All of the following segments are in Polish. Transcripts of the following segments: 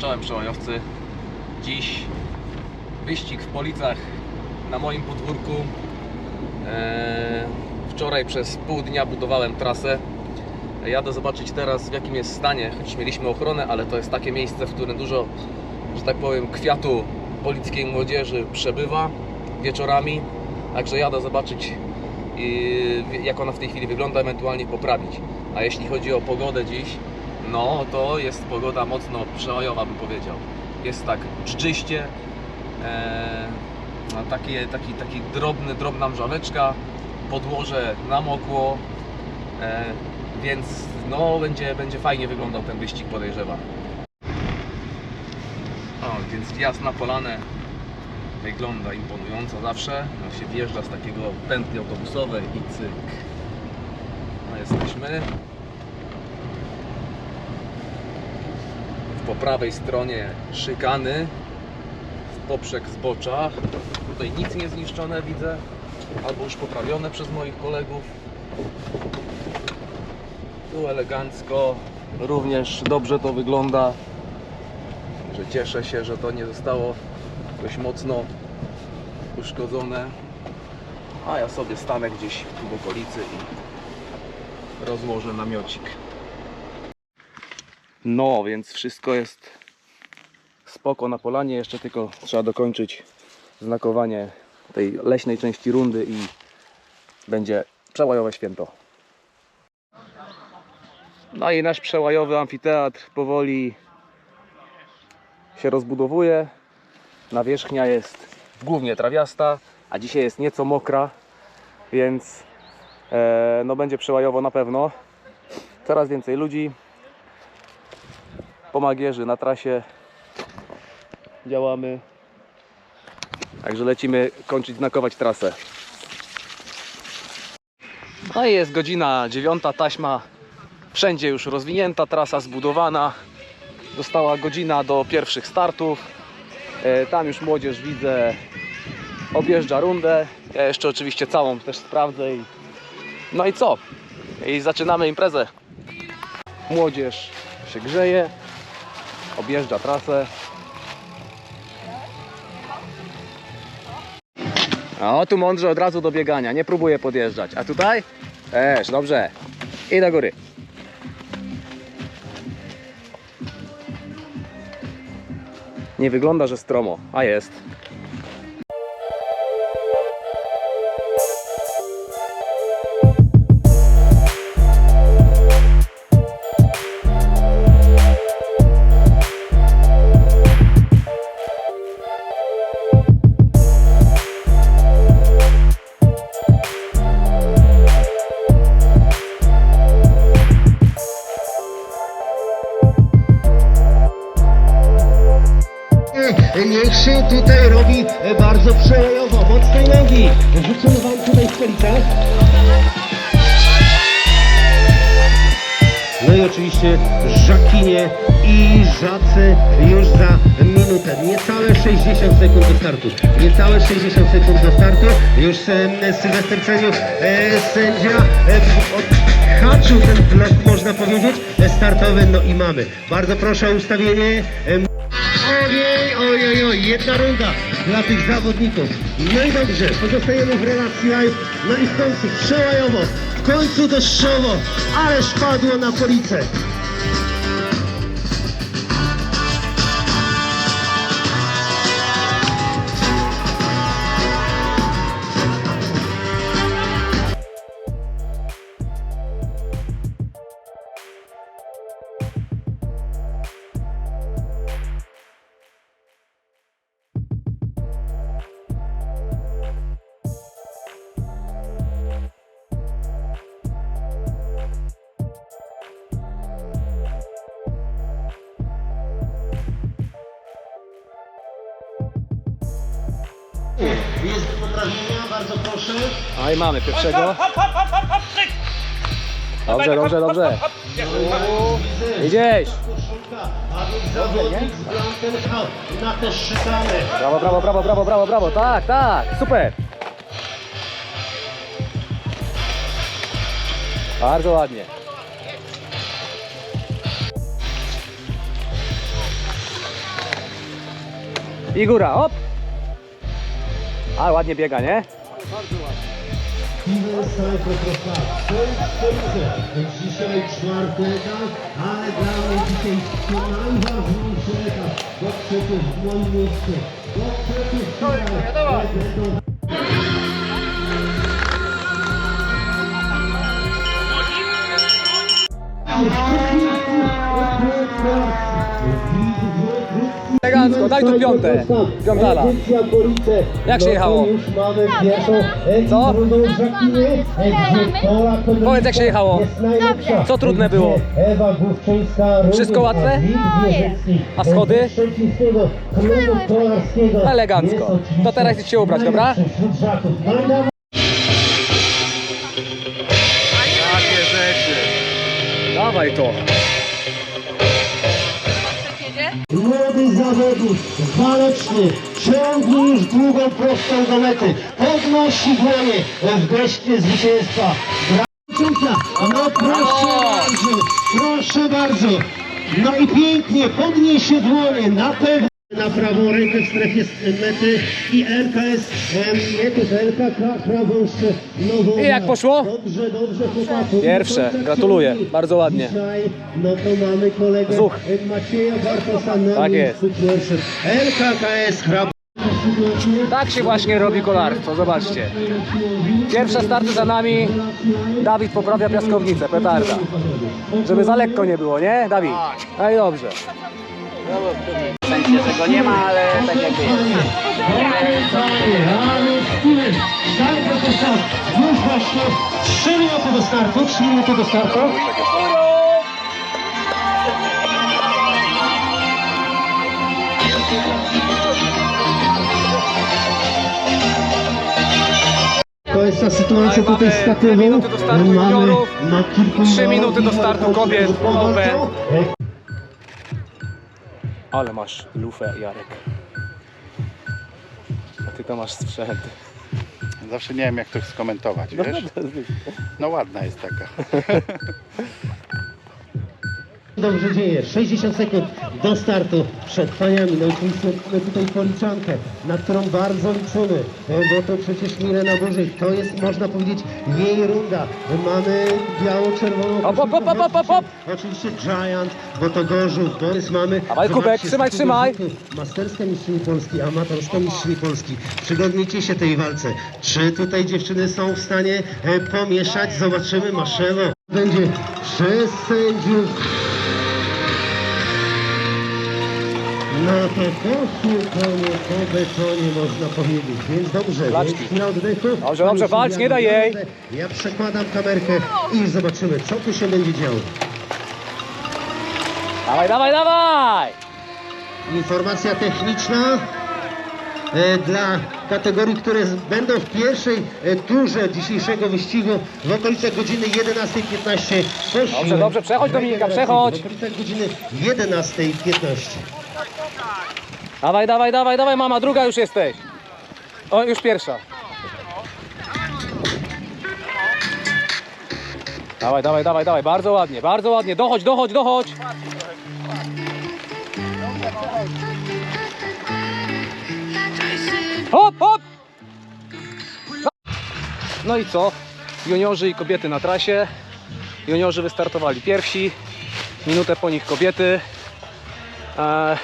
Czołem przełajowcy. Dziś wyścig w Policach na moim podwórku. Eee, wczoraj przez pół dnia budowałem trasę. Jadę zobaczyć teraz w jakim jest stanie, choć mieliśmy ochronę, ale to jest takie miejsce, w którym dużo, że tak powiem, kwiatu polickiej młodzieży przebywa wieczorami. Także jadę zobaczyć jak ona w tej chwili wygląda, ewentualnie poprawić. A jeśli chodzi o pogodę dziś, no to jest pogoda mocno przełajowa bym powiedział. Jest tak dżdżyście, e, no, taki, taki, taki drobny, drobna mrzaweczka, podłoże namokło, e, więc no będzie, będzie fajnie wyglądał ten wyścig podejrzewam. O, więc wjazd na polanę wygląda imponująco zawsze. No się wjeżdża z takiego pętli autobusowej i cyk. No jesteśmy. Po prawej stronie szykany w poprzek zbocza. Tutaj nic nie zniszczone widzę, albo już poprawione przez moich kolegów. Tu elegancko, również dobrze to wygląda. Że cieszę się, że to nie zostało jakoś mocno uszkodzone. A ja sobie stanę gdzieś w okolicy i rozłożę namiocik. No, więc wszystko jest spoko na polanie. Jeszcze tylko trzeba dokończyć znakowanie tej leśnej części rundy i będzie przełajowe święto. No i nasz przełajowy amfiteatr powoli się rozbudowuje. Nawierzchnia jest głównie trawiasta, a dzisiaj jest nieco mokra, więc e, no będzie przełajowo na pewno. Coraz więcej ludzi. Pomagierzy na trasie działamy. Także lecimy kończyć znakować trasę. No i jest godzina dziewiąta, taśma wszędzie już rozwinięta, trasa zbudowana. Została godzina do pierwszych startów. E, Tam już młodzież widzę objeżdża rundę. Ja jeszcze oczywiście całą też sprawdzę. I... No i co? I zaczynamy imprezę. Młodzież się grzeje, objeżdża trasę. O, tu mądrze od razu do biegania, nie próbuję podjeżdżać. A tutaj? Też, dobrze. I do góry. Nie wygląda, że stromo, a jest. Oczywiście Żakinie i Żace już za minutę. Niecałe 60 sekund do startu. Niecałe 60 sekund do startu. Już Sylwester Ceniów, e, sędzia e, odhaczył ten blok, można powiedzieć, e, startowy. No i mamy. Bardzo proszę o ustawienie. E, Ojej, ojej, oj, jedna runda dla tych zawodników. No i dobrze, pozostajemy w relacji live. No i w końcu przełajowo, w końcu deszczowo, na policę. Jest do poprawienia, bardzo proszę. A i mamy pierwszego. Dobrze, dobrze, dobrze. Idziesz. Koszulka, a więc zawodnik z Blankenhau na te szykany. Brawo, brawo, brawo, brawo, brawo, brawo. Tak, tak, super. Bardzo ładnie. I góra, hop! A ładnie biega, nie? Steven Cypher trwa w Dzisiaj czwarty etap, ale dla mnie dzisiaj najważniejszy etap. Bo przecież w moim mieście, bo przecież tutaj będą Elegancko, daj tu. Edycja Borice. Jak się No jechało? Co? Powiedz, jak się jechało. najlepsza. Co trudne było? Wszystko łatwe? Wieżycki. A schody? Elegancko. To teraz idź się ubrać, dobra? No. Takie rzeczy. Dawaj to. Młody zawodnik, waleczny, ciągnie już długą prostą do mety, podnosi dłonie w geście zwycięstwa. Brawo, no proszę bardzo, proszę bardzo. No i pięknie, podniesie dłonie, na pewno. Na prawą rękę w strefie mety i LKS, nie to jest LKK, Krawążce, Nową. I jak poszło? Dobrze, dobrze chłopaku. Pierwsze, tak gratuluję, bardzo ładnie. Dzisiaj, no to mamy kolegę Zuch. Macieja Bartosa na Tak pierwszym. LKKS Hrab. Tak się właśnie robi kolarstwo, zobaczcie. Pierwsze starty za nami. Dawid poprawia piaskownicę, petarda. Żeby za lekko nie było, nie? Dawid? No i dobrze. W sensie tego nie ma, ale tak jakby jest. Trochę czas. Już właśnie 3 minuty do startu, 3 minuty do startu. To jest ta sytuacja tutaj z startu Mamy na kilku trzy minuty do startu kobiet. Open. Ale masz lufę, Jarek. A ty to masz sprzęt. Zawsze nie wiem jak to skomentować, wiesz? No ładna jest taka. Dobrze dzieje, 60 sekund do startu przed paniami. No mamy tutaj policzankę, na którą bardzo liczymy, e, bo to przecież Milena Bożej, to jest można powiedzieć jej runda. Mamy biało-czerwoną hop, hop, hop, hop, hop, hop. Oczywiście Giant, bo to Gorzów, Borys mamy. Dawaj, Kubek, trzymaj, trzymaj. Masterska mistrzyni Polski, amatorska mistrzyni Polski. Przygodnijcie się tej walce. Czy tutaj dziewczyny są w stanie e, pomieszać? Zobaczymy, Maszewo. Będzie przez sędziów. No to poszły konie po betonie można powiedzieć, więc dobrze, Klaczki. więc chwila oddechu. Dobrze, dobrze, walcz, nie daj jej. Ja przekładam kamerkę i zobaczymy, co tu się będzie działo. Dawaj, dawaj, dawaj! Informacja techniczna e, dla kategorii, które będą w pierwszej e, turze dzisiejszego wyścigu w okolicach godziny 11.15. Kościół Dobrze, dobrze, przechodź, Dominika, przechodź. W okolicach godziny 11.15. Dawaj, dawaj, dawaj, dawaj, mama, druga już jesteś. O, już pierwsza. Dawaj, dawaj, dawaj, dawaj, bardzo ładnie, bardzo ładnie. Dochodź, dochodź, dochodź. Hop, hop! No i co? Juniorzy i kobiety na trasie. Juniorzy wystartowali pierwsi. Minutę po nich kobiety. Eee,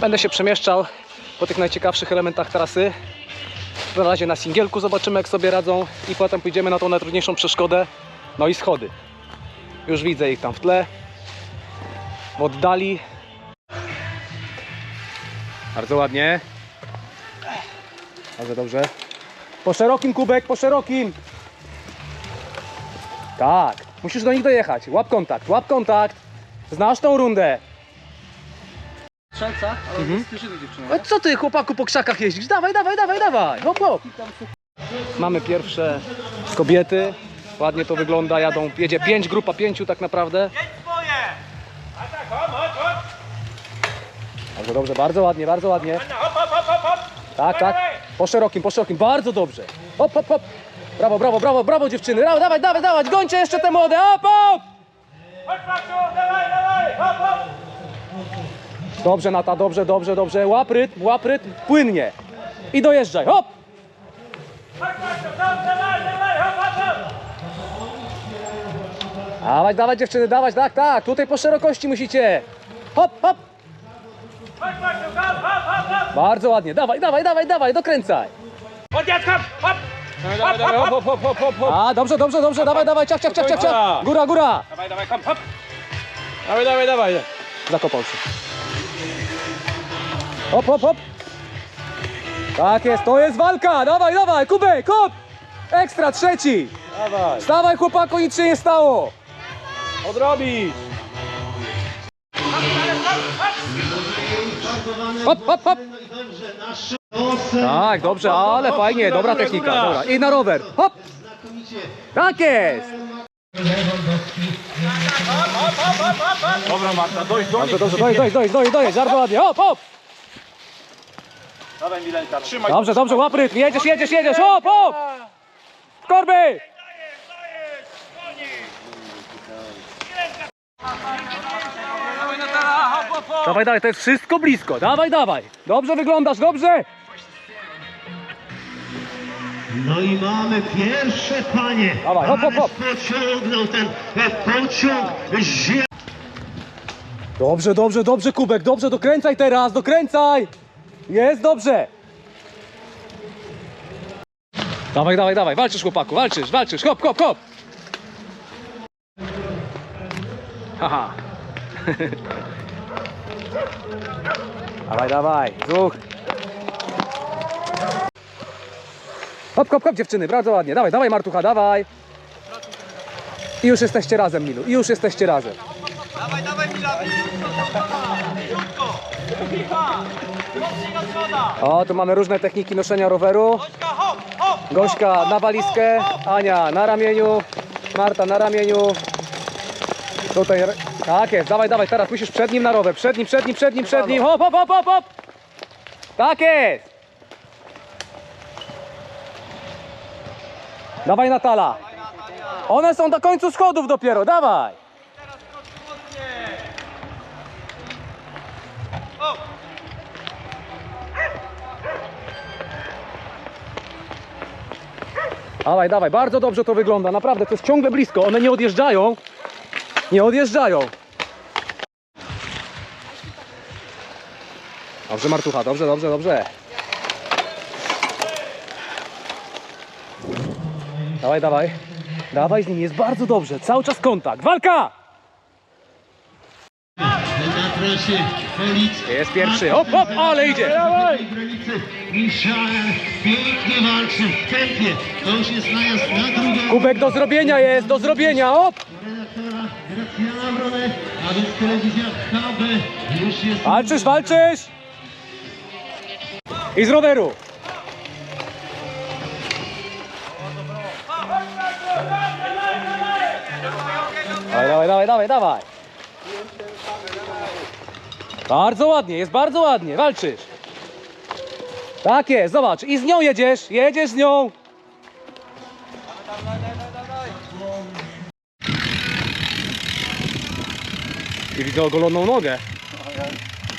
Będę się przemieszczał po tych najciekawszych elementach trasy. Na razie na singielku zobaczymy jak sobie radzą i potem pójdziemy na tą najtrudniejszą przeszkodę. No i schody. Już widzę ich tam w tle. W oddali. Bardzo ładnie. Bardzo dobrze. Po szerokim kubek, po szerokim. Tak. Musisz do nich dojechać. Łap kontakt, łap kontakt. Znasz tą rundę. Strzelca, ale Mhm. jest dziewczyna. A co ty chłopaku po krzakach jeździsz? Dawaj, dawaj, dawaj, dawaj. Hop, hop. Mamy pierwsze kobiety. Ładnie to wygląda, jadą, jedzie pięć, grupa pięciu tak naprawdę. Bardzo dobrze, bardzo ładnie, bardzo ładnie. Tak, tak. Po szerokim, po szerokim, bardzo dobrze. Hop, hop, hop. Brawo, brawo, brawo, brawo dziewczyny. Brawo, dawaj, dawaj, dawaj, gońcie jeszcze te młode. Hop, hop. Dobrze, Nata, dobrze, dobrze, dobrze. Łap rytm, łap rytm, płynnie. I dojeżdżaj, hop! Dawaj, dawaj dziewczyny, dawać, tak, tak, tutaj po szerokości musicie. Hop, hop. Bardzo ładnie, dawaj, dawaj, dawaj, dawaj, dokręcaj. A, dobrze, dobrze, dobrze, dawaj, dawaj, ciach, ciach, ciach, ciach, ciach. Góra, góra. Dawaj, dawaj, kom, hop. Dawaj, dawaj, dawaj. Zakopał się. Hop, hop, hop. Tak jest, to jest walka. Dawaj, dawaj, Kubek, hop. Ekstra, trzeci. Dawaj. Stawaj chłopaku, nic się nie stało. Odrobisz. Hop, hop, hop. Tak, dobrze, ale fajnie, dobra technika, dobra. I na rower, hop. Tak jest. Dobra, Marta, dojść do Dobrze, dobrze, dojść, dojść, dojść, dojść, dojść, bardzo ładnie, hop, hop. Dawaj, Milenka, trzymaj. Dobrze, dobrze, łap rytm, jedziesz, jedziesz, jedziesz, hop, hop. Korby. Dawaj, dawaj, to jest wszystko blisko. Dawaj, dawaj. Dobrze wyglądasz, dobrze. No i mamy pierwsze panie. Dawaj, hop, hop, hop. Pociągnął ten e, pociąg zie... Dobrze, dobrze, dobrze, Kubek, dobrze, dokręcaj teraz, dokręcaj. Jest dobrze. Dawaj, dawaj, dawaj, walczysz chłopaku, walczysz, walczysz, hop, hop, hop. Haha. dawaj, dawaj, zuch. Hop, hop, hop, dziewczyny, bardzo ładnie. Dawaj, dawaj, Martucha, dawaj. I już jesteście razem, Milu, i już jesteście razem. O, tu mamy różne techniki noszenia roweru. Gośka na walizkę, Ania na ramieniu, Marta na ramieniu. Tutaj, tak jest, dawaj, dawaj, teraz musisz przed nim na rower, przed nim, przed nim, przed nim, przed nim, hop, hop, hop, hop, hop. Tak jest. Dawaj Natala. One są na końcu schodów dopiero, dawaj. Dawaj, dawaj, bardzo dobrze to wygląda, naprawdę, to jest ciągle blisko, one nie odjeżdżają, nie odjeżdżają. Dobrze Martucha, dobrze, dobrze, dobrze. Dawaj, dawaj, dawaj z nim, jest bardzo dobrze, cały czas kontakt, walka! Policji. Jest pierwszy, hop, hop, ale idzie. pięknie walczy w tempie. To już jest najazd na drugą. Kubek do zrobienia jest, do zrobienia, hop! redaktora Gracjana Bronę, a więc telewizja HB już jest... Walczysz, walczysz! I z roweru. Dawaj, dawaj, dawaj, dawaj, dawaj. Bardzo ładnie, jest bardzo ładnie, walczysz. Tak jest, zobacz, i z nią jedziesz, jedziesz z nią. I widzę ogoloną nogę.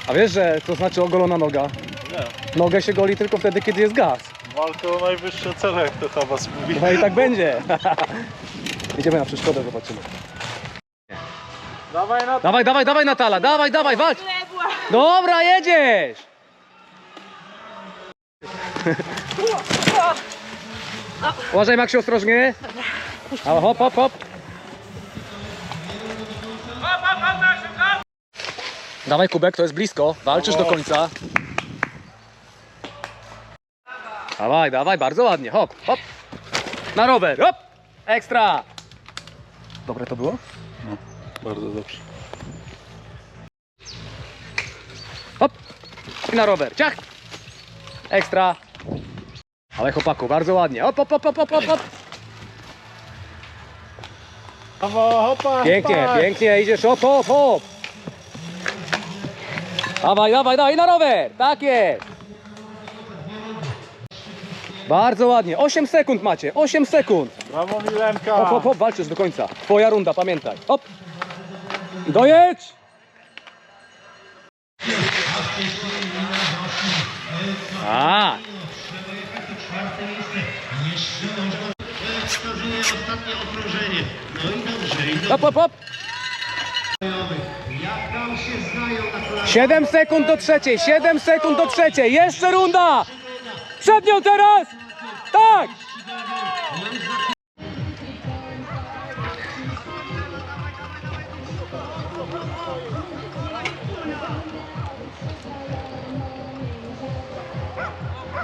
A wiesz, że to znaczy ogolona noga? Nogę się goli tylko wtedy, kiedy jest gaz. Walka o najwyższe cele, jak to was mówi. No i tak będzie. Idziemy na przeszkodę, zobaczymy. Dawaj na Dawaj, dawaj, dawaj Natala, dawaj, dawaj, walcz. Dobra, jedziesz. Uważaj Maksiu, ostrożnie. A, hop, hop, hop. Dawaj Kubek, to jest blisko. Walczysz do końca. Dawaj, dawaj, bardzo ładnie. Hop, hop. Na rower, hop. Ekstra. Dobre to było? Bardzo dobrze. I na rower. Ciach! Ekstra. Ale chłopaku, bardzo ładnie. Hop, hop, hop, hop, hop, hop. hopa. Pięknie, pięknie, idziesz, hop, hop, hop. Dawaj, dawaj, dawaj, na rower. Tak jest. Bardzo ładnie. 8 sekund macie, 8 sekund. Brawo, Milenka. Hop, hop, hop, walczysz do końca. Twoja runda, pamiętaj. Hop. I dojedź! A, ostatnie hop, hop, hop. jak tam się znają na kolana. 7 sekund do trzeciej, 7 sekund do trzeciej, jeszcze runda! Przed nią teraz! Tak!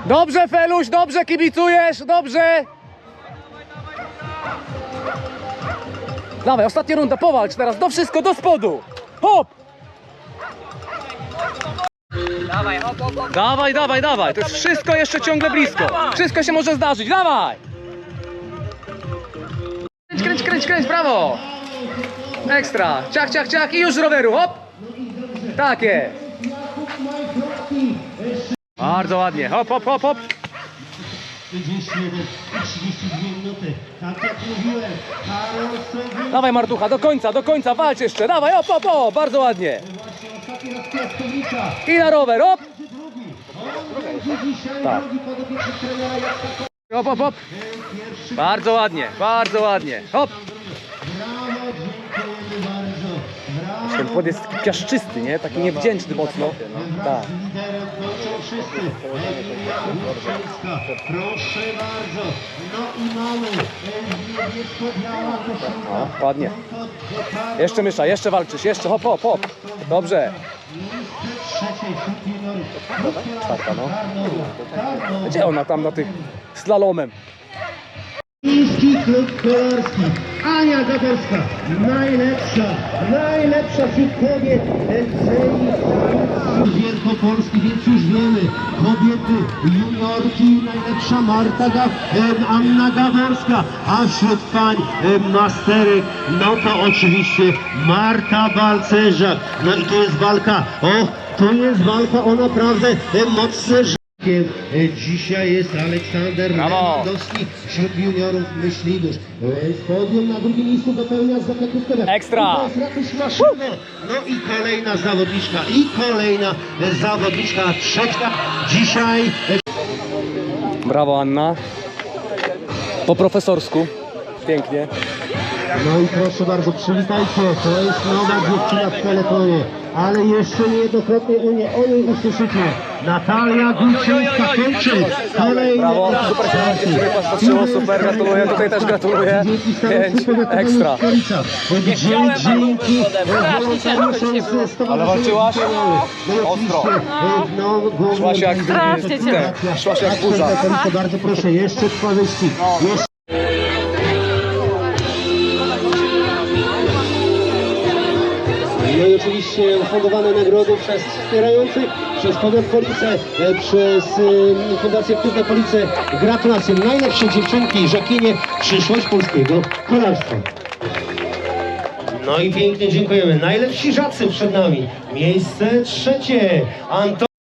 Dobrze, Feluś, dobrze kibicujesz, dobrze! Dawaj, ostatnia runda, powalcz teraz, do wszystko, do spodu! Hop! Dawaj, dawaj, dawaj. To jest wszystko jeszcze ciągle blisko. Wszystko się może zdarzyć. Dawaj! Kręć, kręć, kręć, kręć, prawo! Ekstra. Ciach, ciach, ciach i już z roweru, hop! Tak jest. Bardzo ładnie. Hop, hop, hop, hop. 31 i 32 minuty. Tak jak mówiłem, Karol Sowin Dawaj, Martucha, do końca, do końca, walcz jeszcze. Dawaj, hop, hop, hop. Bardzo ładnie. właśnie ostatni raz piaskownicza. I na rower, hop. Drugi. On będzie dzisiaj Tak. drugi podopieczny trenera Jacka Hop, hop, hop. Bardzo ładnie, bardzo ładnie. Hop. Brawo, dziękujemy bardzo. Brawo. Ten płot jest piaszczysty, nie? Taki niewdzięczny mocno. Tak. Wszyscy. Emilia. Proszę bardzo. No i mamy niebiesko-biała ładnie. Jeszcze mysza, jeszcze walczysz, jeszcze hop, hop, hop. Dobrze. Czwarta, no. Gdzie ona tam na tych slalomem? Miejski Klub Kolarski. Ania Gaborska. Najlepsza, najlepsza wśród kobiet Wielkopolski, więc już wiemy. Kobiety, juniorki, najlepsza Marta Ga em, Anna Gaborska, a wśród pań masterek, no to oczywiście Marta Balcerzak. No i to jest walka, o, to jest walka o naprawdę mocne Dzisiaj jest Aleksander. Lewandowski wśród juniorów myśliwóz. E, Z podium na drugim miejscu dopełnia. Ekstra. Jest Ratusz Maszyno. No i kolejna zawodniczka, i kolejna e, zawodniczka, trzecia dzisiaj. e, Brawo Anna. Po profesorsku. Pięknie. No i proszę bardzo, przywitajcie, to jest nowa dziewczyna w telefonie, ale jeszcze niejednokrotnie o niej, o niej usłyszycie. Natalia Górczyńska kończy kolejny Brawo, super się popatrzyło, super, gratuluję, tutaj też gratuluję. Pięć, ekstra. Dzięki, Ale walczyłaś? No Ostro. No, Szłaś jak, szłaś jak burza. Bardzo proszę, jeszcze trwa wyścig. Jeszcze No i oczywiście ufundowane nagrody przez wspierających, przez Powiat Police, e, przez e, Fundację Klubna Police. Gratulacje. Najlepsze dziewczynki, Żakinie, przyszłość polskiego kolarstwa. No i pięknie dziękujemy. Najlepsi żacy przed nami. Miejsce trzecie. Anton